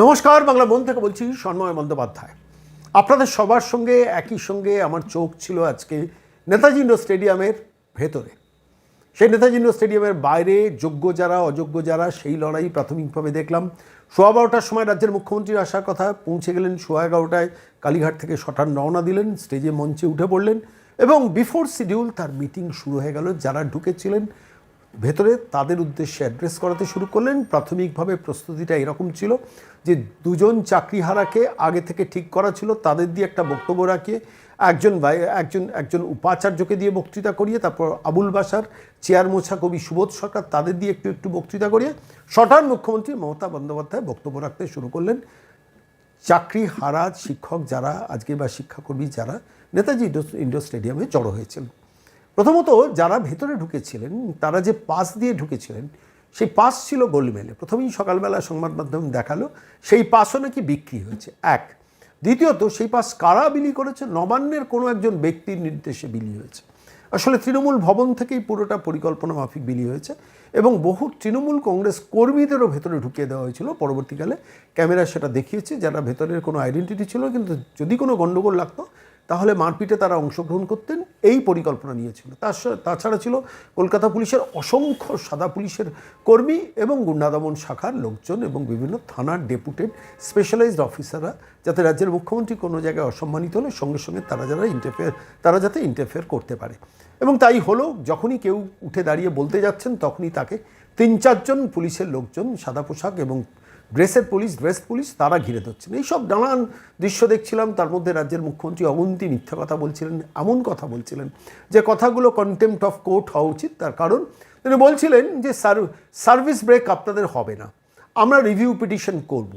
নমস্কার, বাংলা মন থেকে বলছি সন্ময় বন্দ্যোপাধ্যায়। আপনাদের সবার সঙ্গে একই সঙ্গে আমার চোখ ছিল আজকে নেতাজি ইন্ডোর স্টেডিয়ামের ভেতরে। সেই নেতাজি ইন্ডোর স্টেডিয়ামের বাইরে যোগ্য যারা, অযোগ্য যারা, সেই লড়াই প্রাথমিকভাবে দেখলাম। সোয়া বারোটার সময় রাজ্যের মুখ্যমন্ত্রীর আসার কথা, পৌঁছে গেলেন সোয়া এগারোটায়, কালীঘাট থেকে শটান রওনা দিলেন, স্টেজে মঞ্চে উঠে পড়লেন এবং বিফোর শিডিউল তার মিটিং শুরু হয়ে গেল, যারা ঢুকেছিলেন ভেতরে তাদের উদ্দেশ্যে অ্যাড্রেস করাতে শুরু করলেন। প্রাথমিকভাবে প্রস্তুতিটা এরকম ছিল যে দুজন চাকরিহারাকে আগে থেকে ঠিক করা ছিল, তাদের দিয়ে একটা বক্তব্য রাখিয়ে একজন একজন একজন উপাচার্যকে দিয়ে বক্তৃতা করিয়ে, তারপর আবুল বাসার চেয়ার মোছা কবি সুবোধ সরকার তাদের দিয়ে একটু একটু বক্তৃতা করিয়ে শটান মুখ্যমন্ত্রী মমতা বন্দ্যোপাধ্যায় বক্তব্য রাখতে শুরু করলেন। চাকরি হারা শিক্ষক যারা, আজকে বা শিক্ষাকর্মী যারা, নেতাজি ইন্ডো- ইন্ডোর স্টেডিয়ামে জড়ো হয়েছিল প্রথমত যারা ভেতরে ঢুকেছিলেন, তারা যে পাস দিয়ে ঢুকেছিলেন, সেই পাস ছিল গোলমেলে। প্রথমেই সকালবেলা সংবাদ মাধ্যম দেখাল, সেই পাসও নাকি বিক্রি হয়েছে। এক। দ্বিতীয়ত, সেই পাস কারা বিলি করেছে? নবান্নের কোনো একজন ব্যক্তির নির্দেশে বিলি হয়েছে। আসলে তৃণমূল ভবন থেকেই পুরোটা পরিকল্পনা মাফিক বিলি হয়েছে এবং বহু তৃণমূল কংগ্রেস কর্মীদেরও ভেতরে ঢুকিয়ে দেওয়া হয়েছিল। পরবর্তীকালে ক্যামেরা সেটা দেখিয়েছে, যারা ভেতরের কোনো আইডেন্টিটি ছিল, কিন্তু যদি কোনো গণ্ডগোল লাগতো তাহলে মারপিটে তারা অংশগ্রহণ করতেন, এই পরিকল্পনা নিয়েছিল। তার তাছাড়া ছিল কলকাতা পুলিশের অসংখ্য সাদা পুলিশের কর্মী এবং গুন্ডা দমন শাখার লোকজন এবং বিভিন্ন থানার ডেপুটেড স্পেশালাইজড অফিসাররা, যাতে রাজ্যের মুখ্যমন্ত্রী কোনো জায়গায় অসম্মানিত হলে সঙ্গে সঙ্গে তারা যারা ইন্টারফেয়ার তারা যাতে ইন্টারফেয়ার করতে পারে। এবং তাই হলো, যখনই কেউ উঠে দাঁড়িয়ে বলতে যাচ্ছেন, তখনই তাকে তিন চারজন পুলিশের লোকজন, সাদা পোশাক এবং ড্রেসের পুলিশ, ড্রেস পুলিশ, তারা ঘিরে ধরছেন। এইসব নানান দৃশ্য দেখছিলাম, তার মধ্যে রাজ্যের মুখ্যমন্ত্রী অবন্তি মিথ্যা কথা বলছিলেন, এমন কথা বলছিলেন, যে কথাগুলো কন্টেম্পট অফ কোর্ট হওয়া উচিত। তার কারণ, তিনি বলছিলেন যে সার্ভিস ব্রেক আপনাদের হবে না। আমরা রিভিউ পিটিশন করব।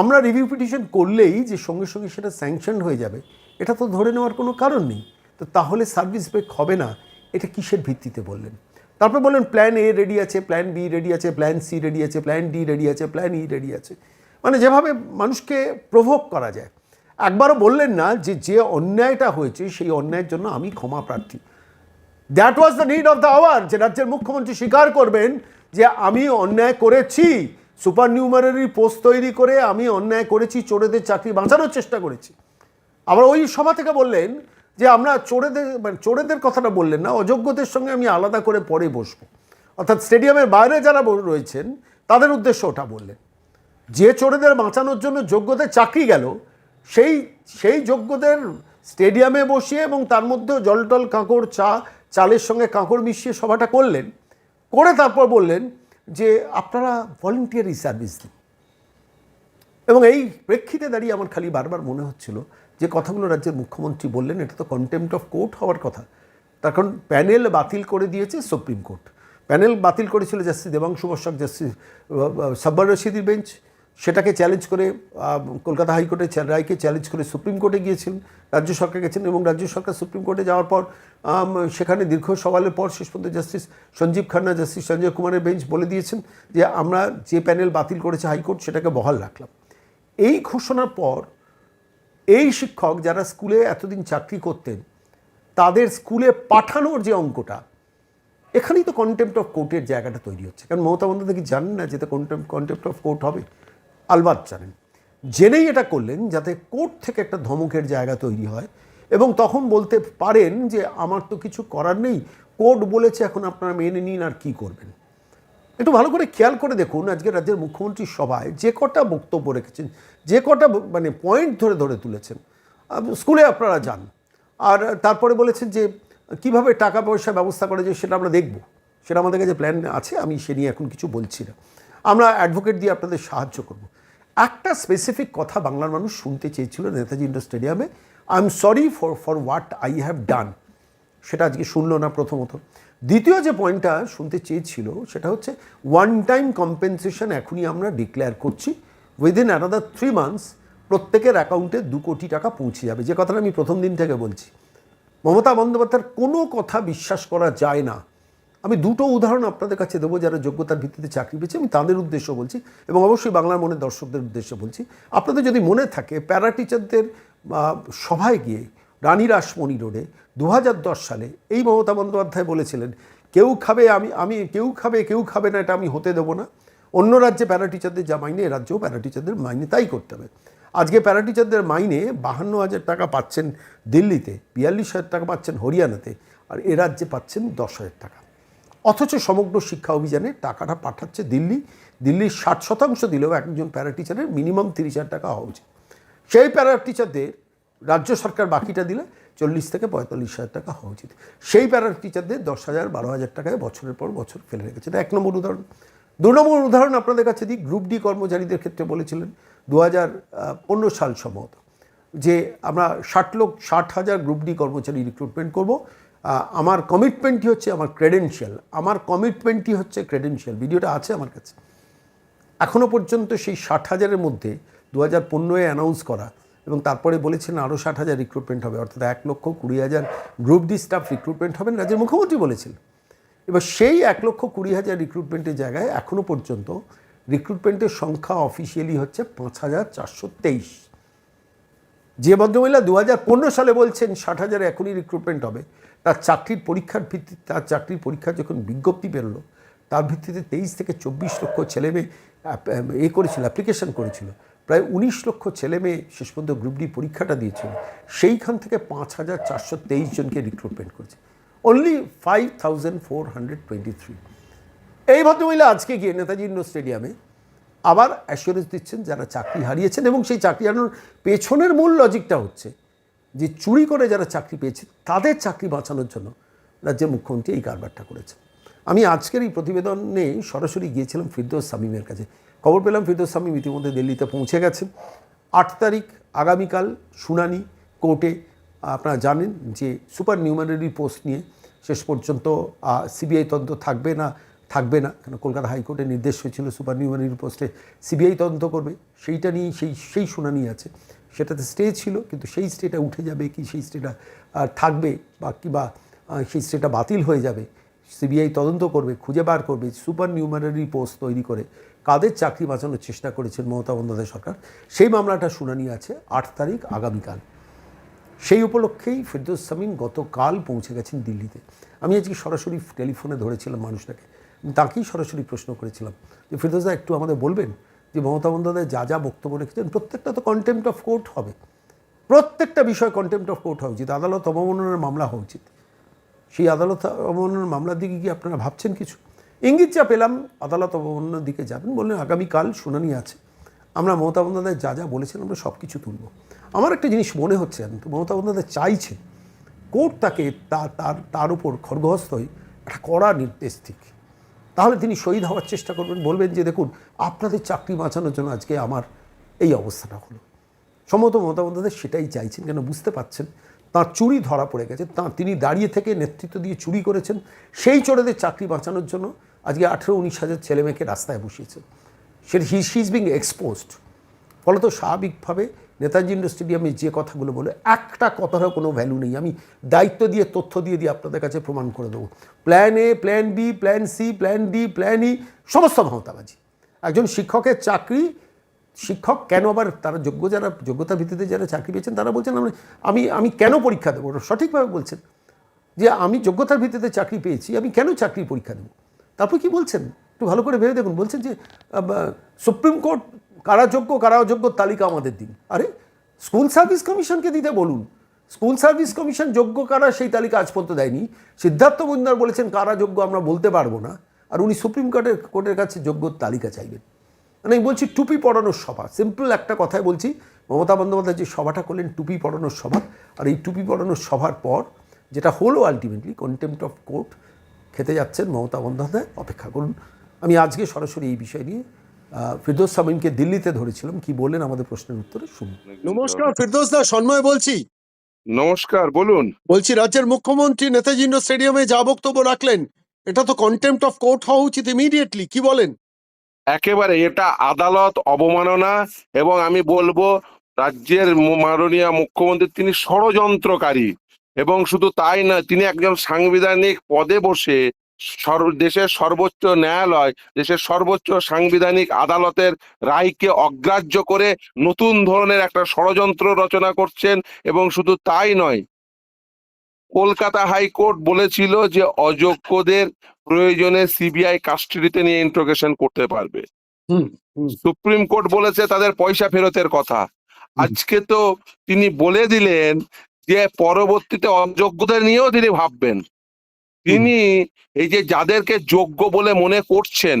আমরা রিভিউ পিটিশন করলেই যে সঙ্গে সঙ্গে সেটা স্যাংশন হয়ে যাবে, এটা তো ধরে নেওয়ার কোনো কারণ নেই। তো তাহলে সার্ভিস ব্রেক হবে না, এটা কিসের ভিত্তিতে বললেন? তারপর বললেন প্ল্যান এ রেডি আছে প্ল্যান বি রেডি আছে প্ল্যান সি রেডি আছে প্ল্যান ডি রেডি আছে প্ল্যান ই রেডি আছে। মানে যেভাবে মানুষকে প্রভোগ করা যায়। একবারও বললেন না যে যে অন্যায়টা হয়েছে সেই অন্যায়ের জন্য আমি ক্ষমা প্রার্থী। That was the need of the hour যে রাজ্যের মুখ্যমন্ত্রী স্বীকার করবেন যে আমি অন্যায় করেছি সুপার নিউমারারি পোস্ট তৈরি করে আমি অন্যায় করেছি, চোরেদের চাকরি বাঁচানোর চেষ্টা করেছি। আবার ওই সভা থেকে বললেন যে আমরা চোরেদের মানে চোরেদের কথাটা বললেন না, অযোগ্যদের সঙ্গে আমি আলাদা করে পরে বসবো। অর্থাৎ স্টেডিয়ামের বাইরে যারা রয়েছেন, তাদের উদ্দেশ্য ওটা বললেন। যে চোরেদের বাঁচানোর জন্য যোগ্যদের চাকরি গেল, সেই সেই যোগ্যদের স্টেডিয়ামে বসিয়ে এবং তার মধ্যেও জলটল, কাঁকড়, চা, চালের সঙ্গে কাঁকড় মিশিয়ে সভাটা করলেন। করে তারপর বললেন যে, আপনারা ভলেন্টিয়ারি সার্ভিস দিন। এবং এই প্রেক্ষিতে দাঁড়িয়ে আমার খালি বারবার মনে হচ্ছিল যে কথাগুলো রাজ্যের মুখ্যমন্ত্রী বললেন, এটা তো কন্টেম্পট অফ কোর্ট হওয়ার কথা। তার কারণ প্যানেল বাতিল করে দিয়েছে সুপ্রিম কোর্ট। প্যানেল বাতিল করেছিল জাস্টিস দেবাংশু বসাক জাস্টিস, সাব্বার রশিদির বেঞ্চ। সেটাকে চ্যালেঞ্জ করে কলকাতা হাইকোর্টের চ্যা- রায়কে চ্যালেঞ্জ করে সুপ্রিম কোর্টে গিয়েছিলেন রাজ্য সরকার গেছেন এবং রাজ্য সরকার সুপ্রিম কোর্টে যাওয়ার পর সেখানে দীর্ঘ সওয়ালের পর শেষ পর্যন্ত জাস্টিস সঞ্জীব খান্না, জাস্টিস সঞ্জয় কুমারের বেঞ্চ বলে দিয়েছেন যে আমরা যে প্যানেল বাতিল করেছে হাইকোর্ট, সেটাকে বহাল রাখলাম। এই ঘোষণার পর এই শিক্ষক যারা স্কুলে এতদিন চাকরি করতেন, তাদের স্কুলে পাঠানোর যে অঙ্কটা, এখানেই তো কন্টেম্পট অফ কোর্টের জায়গাটা তৈরি হচ্ছে। কারণ মমতা বন্দ্যোপাধ্যায় কি জানেন না যে কন্টেম্প কন্টেম্পট অফ কোর্ট হবে? আলবাত জানেন। জেনেই এটা করলেন যাতে কোর্ট থেকে একটা ধমকের জায়গা তৈরি হয় এবং তখন বলতে পারেন যে, আমার তো কিছু করার নেই। কোর্ট বলেছে, এখন আপনারা মেনে নিন আর কি করবেন? একটু ভালো করে খেয়াল করে দেখুন আজকে রাজ্যের মুখ্যমন্ত্রী সভায় যে কটা বক্তব্য রেখেছেন, যে কটা মানে পয়েন্ট ধরে ধরে তুলেছেন। স্কুলে আপনারা যান। আর তারপরে বলেছেন যে, কীভাবে টাকা পয়সা ব্যবস্থা করা যায় সেটা আমরা দেখব। সেটা আমাদের কাছে প্ল্যান আছে, আমি সে নিয়ে এখন কিছু বলছি না। আমরা অ্যাডভোকেট দিয়ে আপনাদের সাহায্য করব। একটা স্পেসিফিক কথা বাংলার মানুষ শুনতে চেয়েছিল নেতাজি ইন্ডোর স্টেডিয়ামে I am sorry for for what I have done সেটা আজকে শুনলো না প্রথমত। দ্বিতীয় যে পয়েন্টটা শুনতে চেয়েছিল, সেটা হচ্ছে ওয়ান টাইম কম্পেনসেশন এখনই আমরা ডিক্লেয়ার করছি। উইদিন অ্যানাদার থ্রি মান্থস প্রত্যেকের অ্যাকাউন্টে দু কোটি টাকা পৌঁছে যাবে। যে কথাটা আমি প্রথম দিন থেকে বলছি। মমতা বন্দ্যোপাধ্যায়ের কোনো কথা বিশ্বাস করা যায় না। আমি দুটো উদাহরণ আপনাদের কাছে দেবো যারা যোগ্যতার ভিত্তিতে চাকরি পেয়েছে। আমি তাদের উদ্দেশ্য বলছি এবং অবশ্যই বাংলার মনের দর্শকদের উদ্দেশ্যে বলছি। আপনাদের যদি মনে থাকে প্যারা টিচারদের সভায় গিয়ে রানী রাসমণি রোডে দু হাজার দশ সালে এই মমতা বন্দ্যোপাধ্যায় বলেছিলেন, কেউ খাবে আমি আমি, কেউ খাবে কেউ খাবে না, এটা আমি হতে দেবো না। অন্য রাজ্যে প্যারা টিচারদের যা মাইনে, এ রাজ্যেও প্যারা টিচারদের মাইনে তাই করতে হবে। আজকে প্যারা টিচারদের মাইনে বাহান্ন হাজার টাকা পাচ্ছেন দিল্লিতে, বিয়াল্লিশ হাজার টাকা পাচ্ছেন হরিয়ানাতে, আর এ রাজ্যে পাচ্ছেন দশ হাজার টাকা। অথচ সমগ্র শিক্ষা অভিযানে টাকাটা পাঠাচ্ছে দিল্লি। দিল্লির ষাট শতাংশ দিলেও একজন প্যারা টিচারের মিনিমাম তিরিশ হাজার টাকা হওয়া উচিত। সেই প্যারা টিচারদের রাজ্য সরকার বাকিটা দিলে চল্লিশ থেকে পঁয়তাল্লিশ হাজার টাকা হওয়া উচিত। সেই প্যারা টিচারদের দশ হাজার, বারো হাজার টাকায় বছরের পর বছর ফেলে রেখেছে। এক নম্বর উদাহরণ। দু নম্বর উদাহরণ আপনাদের কাছে দিই। গ্রুপ ডি কর্মচারীদের ক্ষেত্রে বলেছিলেন দু হাজার পনেরো সাল সম্ভবত যে আমরা ষাট লোক, ষাট হাজার গ্রুপ ডি কর্মচারী রিক্রুটমেন্ট করব। আমার কমিটমেন্টই হচ্ছে আমার ক্রেডেনশিয়াল আমার কমিটমেন্টই হচ্ছে ক্রেডেনশিয়াল ভিডিওটা আছে আমার কাছে। এখনও পর্যন্ত সেই ষাট হাজারের মধ্যে দু হাজার পনেরোয় অ্যানাউন্স করা এবং তারপরে বলেছেন আরও ষাট হাজার রিক্রুটমেন্ট হবে, অর্থাৎ এক লক্ষ কুড়ি হাজার গ্রুপ ডি স্টাফ রিক্রুটমেন্ট হবেন রাজ্যের মুখ্যমন্ত্রী বলেছিলেন। এবার সেই এক লক্ষ কুড়ি হাজার রিক্রুটমেন্টের জায়গায় এখনও পর্যন্ত রিক্রুটমেন্টের সংখ্যা অফিসিয়ালি হচ্ছে পাঁচ হাজার চারশো তেইশ। যে ভদ্রমহিলা দু হাজার পনেরো সালে বলছেন ষাট হাজার এখনই রিক্রুটমেন্ট হবে, তার চাকরির পরীক্ষার ভিত্তিতে তার চাকরির পরীক্ষা যখন বিজ্ঞপ্তি বেরোলো, তার ভিত্তিতে তেইশ থেকে চব্বিশ লক্ষ ছেলে মেয়ে এ করেছিল অ্যাপ্লিকেশন করেছিল। প্রায় উনিশ লক্ষ ছেলে মেয়ে শেষ পর্যন্ত গ্রুপ ডি পরীক্ষাটা দিয়েছিল। সেইখান থেকে পাঁচ হাজার চারশো তেইশ জনকে রিক্রুটমেন্ট করেছে। Only five thousand four hundred twenty three এই ভদ্রমহিলা আজকে গিয়ে নেতাজি ইন্ডোর স্টেডিয়ামে আবার অ্যাসিওরেন্স দিচ্ছেন যারা চাকরি হারিয়েছেন এবং সেই চাকরি হারানোর পেছনের মূল লজিকটা হচ্ছে যে চুরি করে যারা চাকরি পেয়েছে তাদের চাকরি বাঁচানোর জন্য রাজ্যের মুখ্যমন্ত্রী এই কারবারটা করেছেন। আমি আজকের এই প্রতিবেদনে সরাসরি গিয়েছিলাম ফিরদৌস সামিমের কাছে। খবর পেলাম ফিরদৌস সামিম ইতিমধ্যে দিল্লিতে পৌঁছে গেছেন আট তারিখ আগামীকাল শুনানি কোর্টে আপনারা জানেন যে সুপার নিউমারি পোস্ট নিয়ে শেষ পর্যন্ত সিবিআই তদন্ত থাকবে না থাকবে না, কেন কলকাতা হাইকোর্টের নির্দেশ হয়েছিল সুপার নিউমারি পোস্টে সিবিআই তদন্ত করবে। সেইটা নিয়ে সেই সেই শুনানি আছে। সেটাতে স্টে ছিল, কিন্তু সেই স্টেটা উঠে যাবে কি, সেই স্টেটা থাকবে বা কিবা সেই স্টেটা বাতিল হয়ে যাবে সিবিআই তদন্ত করবে, খুঁজে বার করবে, সুপার নিউমারি পোস্ট তৈরি করে কাদের চাকরি বাঁচানোর চেষ্টা করেছেন মমতা বন্দ্যোপাধ্যায় সরকার, সেই মামলাটা শুনানি আছে আট তারিখ আগামীকাল। সেই উপলক্ষেই ফেরদৌস সামিন গতকাল পৌঁছে গেছেন দিল্লিতে। আমি আজকে সরাসরি টেলিফোনে ধরেছিলাম মানুষটাকে তাকেই সরাসরি প্রশ্ন করেছিলাম যে ফেরদৌসদা একটু আমাদের বলবেন যে, মমতা বন্দ্যোপাধ্যায় যা যা বক্তব্য রেখেছেন, প্রত্যেকটা তো কন্টেম্পট অফ কোর্ট হবে। প্রত্যেকটা বিষয় কন্টেম্পট অফ কোর্ট হওয়া উচিত, আদালত অবমাননার মামলা হওয়া উচিত। সেই আদালত অবমাননার মামলার দিকে কি আপনারা ভাবছেন কিছু? ইঙ্গিত যা পেলাম, আদালত অবমাননার দিকে যাবেন, বললেন, আগামীকাল শুনানি আছে। আমরা মমতা বন্দ্যোপাধ্যায় যা যা বলেছেন, আমরা সব কিছু তুলব। আমার একটা জিনিস মনে হচ্ছে, জানেন তো, মমতা বন্দ্যোপাধ্যায় চাইছেন, কোর্ট তাকে তা- তার তার উপর খড়গহস্ত হয়ে একটা কড়া নির্দেশ দিক। তাহলে তিনি শহীদ হওয়ার চেষ্টা করবেন, বলবেন যে, দেখুন, আপনাদের চাকরি বাঁচানোর জন্য আজকে আমার এই অবস্থাটা হলো। সম্ভবত মমতা বন্দ্যোপাধ্যায় সেটাই চাইছেন, কেন বুঝতে পারছেন তার চুরি ধরা পড়ে গেছে। তা তিনি দাঁড়িয়ে থেকে নেতৃত্ব দিয়ে চুরি করেছেন। সেই চোরেদের চাকরি বাঁচানোর জন্য আজকে আঠেরো উনিশ হাজার ছেলেমেয়েকে রাস্তায় বসিয়েছেন সেটা he she is being exposed ফলত স্বাভাবিকভাবে নেতাজি ইন্ডোর স্টেডিয়ামে যে কথাগুলো বলে, একটা কথারও কোনো ভ্যালু নেই। আমি দায়িত্ব দিয়ে, তথ্য দিয়ে দিয়ে আপনাদের কাছে প্রমাণ করে দেবো। Plan A plan B plan C plan D plan E সমস্ত ভাওতাবাজি একজন শিক্ষকের চাকরি শিক্ষক কেন আবার তারা যোগ্য যারা, যোগ্যতার ভিত্তিতে যারা চাকরি পেয়েছেন, তারা বলছেন, আমি আমি আমি কেন পরীক্ষা দেবো? সঠিকভাবে বলছেন যে, আমি যোগ্যতার ভিত্তিতে চাকরি পেয়েছি, আমি কেন চাকরির পরীক্ষা দেবো? তারপর কি বলছেন? একটু ভালো করে ভেবে দেখুন, বলছেন যে সুপ্রিম কোর্ট কারা যোগ্য কারা অযোগ্য তালিকা আমাদের দিন। আরে, স্কুল সার্ভিস কমিশনকে দিতে বলুন। স্কুল সার্ভিস কমিশন যোগ্য কারা সেই তালিকা আজ পর্যন্ত দেয়নি। সিদ্ধার্থ মজুমদার বলেছেন কারা যোগ্য আমরা বলতে পারব না। আর উনি সুপ্রিম কোর্টের কোর্টের কাছে যোগ্য তালিকা চাইবেন। মানে আমি বলছি টুপি পড়ানোর সভা। সিম্পল একটা কথাই বলছি মমতা বন্দ্যোপাধ্যায় যে সভাটা করলেন টুপি পড়ানোর সভা আর এই টুপি পড়ানোর সভার পর যেটা হলো আলটিমেটলি কন্টেম্পট অফ কোর্ট খেতে যাচ্ছেন মমতা বন্দ্যোপাধ্যায় অপেক্ষা করুন। আমি আজকে সরাসরি এই বিষয় নিয়ে ফিরদৌস সামিনকে দিল্লিতে ধরেছিলাম কি বললেন আমাদের প্রশ্নের উত্তরে শুনুন। নমস্কার ফিরদৌস দা সন্ময় বলছি। নমস্কার বলুন। বলছি রাজ্যের মুখ্যমন্ত্রী নেতাজি ইন্ডোর স্টেডিয়ামে যা বক্তব্য রাখলেন। এটা তো কন্টেম্পট অফ কোর্ট হওয়া উচিত ইমিডিয়েটলি কি বলেন? একেবারে এটা আদালত অবমাননা এবং আমি বলব রাজ্যের মাননীয় মুখ্যমন্ত্রী তিনি ষড়যন্ত্রকারী এবং শুধু তাই না তিনি একজন সাংবিধানিক পদে বসে দেশের সর্বোচ্চ ন্যায়ালয়, দেশের সর্বোচ্চ সাংবিধানিক আদালতের রায়কে অগ্রাহ্য করে নতুন ধরনের একটা ষড়যন্ত্র রচনা করছেন এবং শুধু তাই নয় কলকাতা হাইকোর্ট বলেছিল যে অযোগ্যদের প্রয়োজনে সিবিআই কাস্টডিতে নিয়ে ইন্ট্রোগেশন করতে পারবে। সুপ্রিম কোর্ট বলেছে তাদের পয়সা ফেরতের কথা। আজকে তো তিনি বলে দিলেন যে পরবর্তীতে অযোগ্যদের নিয়েও তিনি ভাববেন। তিনি এই যে যাদেরকে যোগ্য বলে মনে করছেন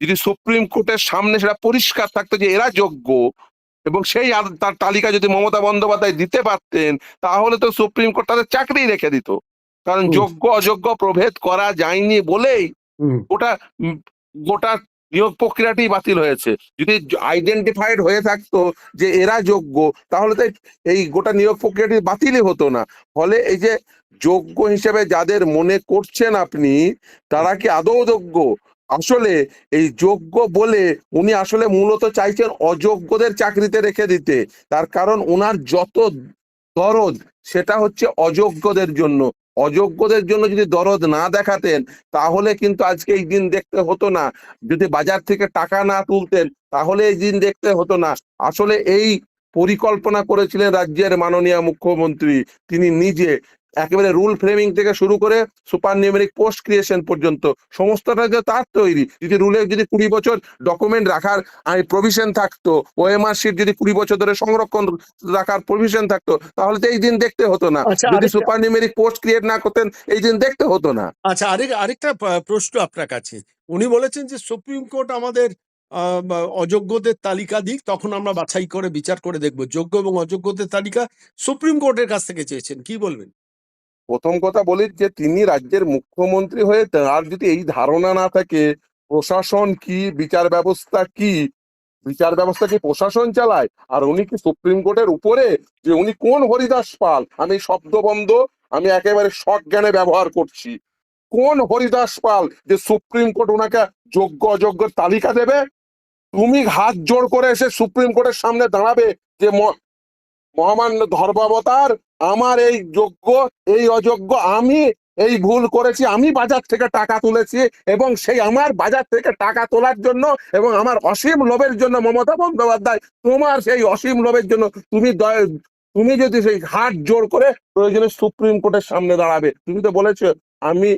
যদি সুপ্রিম কোর্টের সামনে সেটা পরিষ্কার থাকতো যে এরা যোগ্য এবং সেই তার তালিকা যদি মমতা বন্দ্যোপাধ্যায় দিতে পারতেন তাহলে তো সুপ্রিম কোর্ট তাদের চাকরি রেখে দিত। কারণ যোগ্য অযোগ্য প্রভেদ করা যায়নি বলেই গোটা গোটা নিয়োগ প্রক্রিয়াটি বাতিল হয়েছে। যদি আইডেন্টিফাইড হয়ে থাকতো যে এরা যোগ্য তাহলে তো এই গোটা নিয়োগ প্রক্রিয়াটি বাতিলই হতো না। ফলে এই যে যোগ্য হিসেবে যাদের মনে করছেন আপনি তারা কি আদৌ যোগ্য? আসলে এই যোগ্য বলে উনি আসলে মূলত চাইছেন অযোগ্যদের চাকরিতে রেখে দিতে। তার কারণ ওনার যত দরদ, সেটা হচ্ছে অযোগ্যদের জন্য। অযোগ্যদের জন্য যদি দরদ না দেখাতেন, তাহলে কিন্তু আজকে এই দিন দেখতে হতো না। যদি বাজার থেকে টাকা না তুলতেন, তাহলে এই দিন দেখতে হতো না। আসলে এই পরিকল্পনা করেছিলেন রাজ্যের মাননীয় মুখ্যমন্ত্রী। তিনি নিজে একেবারে রুল ফ্রেমিং থেকে শুরু করে সুপার নিউমেরিক পোস্ট ক্রিয়েশন পর্যন্ত সমস্তটা যে তার তৈরি। যদি রুলে যদি কুড়ি বছর ডকুমেন্ট রাখার প্রভিশন থাকতো ওএমআর শিট যদি কুড়ি বছর ধরে সংরক্ষণ রাখার প্রভিশন থাকতো তাহলে তো এই দিন দেখতে হতো না। আচ্ছা, যদি সুপার নিউমেরিক পোস্ট ক্রিয়েট না করতেন এই দিন দেখতে হতো না। আচ্ছা আরেক আরেকটা প্রশ্ন আপনার কাছে। উনি বলেছেন যে সুপ্রিম কোর্ট আমাদের অযোগ্যদের তালিকা দিক তখন আমরা বাছাই করে বিচার করে দেখব। যোগ্য এবং অযোগ্যদের তালিকা সুপ্রিম কোর্টের কাছ থেকে চেয়েছেন। কি বলবেন? প্রথম কথা বলি যে তিনি রাজ্যের মুখ্যমন্ত্রী হয়ে তার যদি এই ধারণা না থাকে, প্রশাসন কি, বিচার ব্যবস্থা কি? বিচার ব্যবস্থা কি প্রশাসন চালায়? আর উনি কি সুপ্রিম কোর্টের উপরে? যে উনি কোন হরিদাস পাল? আমি শব্দবন্ধ, আমি একেবারে সজ্ঞানে ব্যবহার করছি। কোন হরিদাস পাল যে সুপ্রিম কোর্ট ওনাকে যোগ্য অযোগ্য তালিকা দেবে? তুমি হাত জোড় করে এসে সুপ্রিম কোর্টের সামনে দাঁড়াবে যে মহামান্য ধর্মাবতার, আমার এই যোগ্য, এই অযোগ্য, আমি এই ভুল করেছি, আমি বাজার থেকে টাকা তুলেছি এবং সেই আমার বাজার থেকে টাকা তোলার জন্য এবং আমার অসীম লোভের জন্য মমতা বন্দ্যোপাধ্যায়, তোমার সেই অসীম লোভের জন্য তুমি তুমি যদি সেই হাত জোর করে প্রয়োজনে সুপ্রিম কোর্টের সামনে দাঁড়াবে। তুমি তো বলেছ, আমি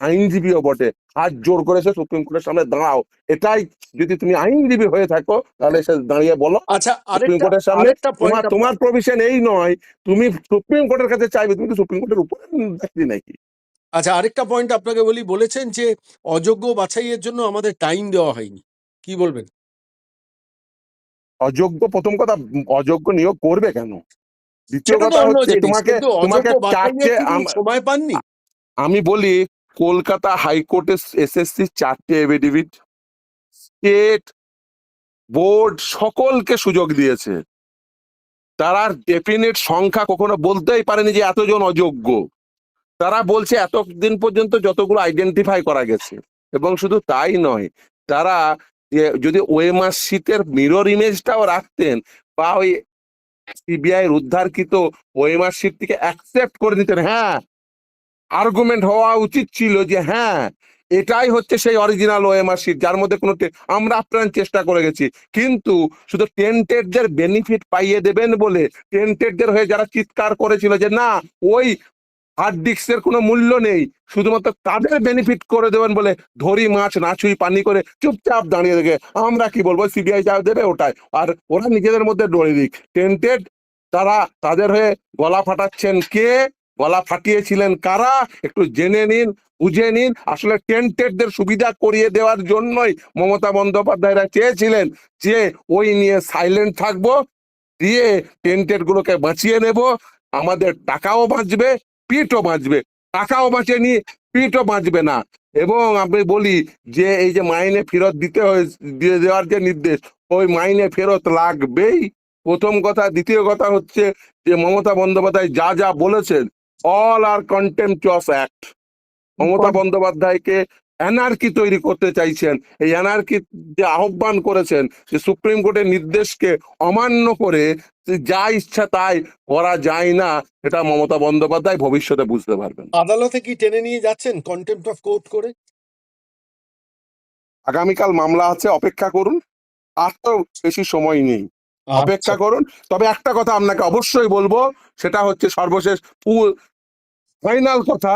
আইনজীবীও বটে। হাত জোর করেছে সুপ্রিম কোর্টের সামনে দাঁড়াও। এটাই যদি তুমি আইনজীবী হয়ে থাকো তাহলে সে দাঁড়িয়ে বলো। আচ্ছা সুপ্রিম কোর্টের সামনে তোমার তোমার প্রভিশন এই নয়। তুমি সুপ্রিম কোর্টের কাছে চাইবে তুমি তো সুপ্রিম কোর্টের উপরে চাকরি নাকি? আচ্ছা আরেকটা পয়েন্ট আপনাকে বলি বলেছেন যে অযোগ্য বাছাইয়ের জন্য আমাদের টাইম দেওয়া হয়নি। কি বলবেন? অযোগ্য প্রথম কথা অযোগ্য নিয়োগ করবে কেন? দ্বিতীয় কথা হচ্ছে তোমাকে তোমাকে আম- সময় পাননি? আমি বলি কলকাতা হাইকোর্টে এসএসসি চারটে এভিডেভিট স্টেট বোর্ড সকলকে সুযোগ দিয়েছে। তারা ডেফিনেট সংখ্যা কখনো বলতেই পারেনি যে এতজন অযোগ্য। তারা বলছে এতদিন পর্যন্ত যতগুলো আইডেন্টিফাই করা গেছে। এবং শুধু তাই নয়, তারা যদি ওয়েমার শীতের মিরর ইমেজটাও রাখতেন বা ওই সিবিআই উদ্ধারকৃত ওয়েমার শীট থেকে অ্যাকসেপ্ট করে নিতেন হ্যাঁ আর্গুমেন্ট হওয়া উচিত ছিল যে হ্যাঁ এটাই হচ্ছে সেই অরিজিনাল ওএমআর শিট যার মধ্যে কোনো আমরা আপ্রাণ চেষ্টা করে গেছি। কিন্তু শুধু টেন্টেডদের বেনিফিট পাইয়ে দেবেন বলে টেন্টেডদের হয়ে যারা চিৎকার করেছিল যে, না, ওই হার্ড ডিস্কের কোনো মূল্য নেই, শুধুমাত্র তাদের বেনিফিট করে দেবেন বলে ধরি মাছ নাচুই পানি করে চুপচাপ দাঁড়িয়ে দেখে আমরা কি বলব সিবিআই যা দেবে ওটাই। আর ওরা নিজেদের মধ্যে ডরে দিক। টেন্টেড তারা তাদের হয়ে গলা ফাটাচ্ছেন কে? গলা ফাটিয়েছিলেন কারা? একটু জেনে নিন, বুঝে নিন। আসলে টেন্টেডদের সুবিধা করিয়ে দেওয়ার জন্যই মমতা বন্দ্যোপাধ্যায়রা চেয়েছিলেন যে ওই নিয়ে সাইলেন্ট থাকব, দিয়ে টেন্টেড গুলোকে বাঁচিয়ে নেব। আমাদের টাকাও বাঁচবে, পিঠও বাঁচবে। টাকাও বাঁচেনি, পিঠও বাঁচবে না। এবং আমি বলি যে এই যে মাইনে ফেরত দিতে দিয়ে দেওয়ার যে নির্দেশ, ওই মাইনে ফেরত লাগবেই। প্রথম কথা, দ্বিতীয় কথা হচ্ছে যে মমতা বন্দ্যোপাধ্যায় যা যা বলেছেন all are contemptuous act Mamata বন্দ্যোপাধ্যায়কে অ্যানার্কি তৈরি করতে চাইছেন এই অ্যানার্কি যে আহ্বান করেছেন যে সুপ্রিম কোর্টের নির্দেশকে অমান্য করে যা ইচ্ছা তাই করা যায় না এটা মমতা বন্দ্যোপাধ্যায় ভবিষ্যতে বুঝতে পারবেন। আদালতে কি টেনে নিয়ে যাচ্ছেন কন্টেম্পট অফ কোর্ট করে? আগামীকাল মামলা আছে অপেক্ষা করুন। আর তো বেশি সময় নেই। অপেক্ষা করুন। তবে একটা কথা আপনাকে অবশ্যই বলব সেটা হচ্ছে সর্বশেষ ফাইনাল কথা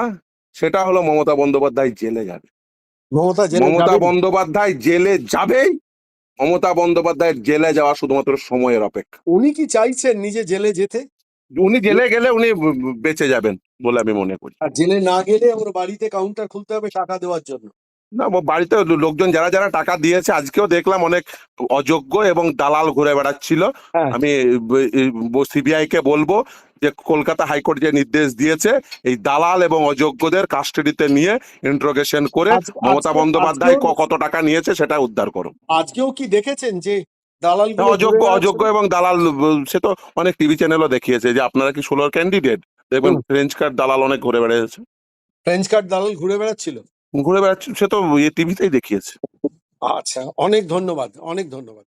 সেটা হলো মমতা বন্দ্যোপাধ্যায় জেলে যাবে। মমতা জেলে মমতা বন্দ্যোপাধ্যায় জেলে যাবেই। মমতা বন্দ্যোপাধ্যায়ের জেলে যাওয়া শুধুমাত্র সময়ের অপেক্ষা। উনি কি চাইছেন নিজে জেলে যেতে? উনি জেলে গেলে উনি বেঁচে যাবেন বলে আমি মনে করি। আর জেলে না গেলে আমার বাড়িতে কাউন্টার খুলতে হবে টাকা দেওয়ার জন্য। না বাড়িতে লোকজন যারা যারা টাকা দিয়েছে আজকেও দেখলাম অনেক অযোগ্য এবং দালাল ঘুরে বেড়াচ্ছিল। হ্যাঁ। আমি সিবিআই কে বলব যে কলকাতা হাইকোর্ট যে নির্দেশ দিয়েছে এই দালাল এবং অযোগ্যদের কাস্টাডিতে নিয়ে ইন্ট্রোগেশন করে মমতা বন্দ্যোপাধ্যায় কত টাকা নিয়েছে সেটা উদ্ধার করো। আজকেও কি দেখেছেন যে দালাল অযোগ্য অযোগ্য এবং দালাল সে তো অনেক টিভি চ্যানেলও দেখিয়েছে যে আপনারা কি ষোলোর ক্যান্ডিডেট? দেখবেন ফ্রেঞ্চ কার্ড দালাল অনেক ঘুরে বেড়াচ্ছে। ফ্রেঞ্চ কার্ড দালাল ঘুরে বেড়াচ্ছিল। ঘুরে বেড়াচ্ছে সে তো টিভিতেই দেখিয়েছে। আচ্ছা অনেক ধন্যবাদ অনেক ধন্যবাদ।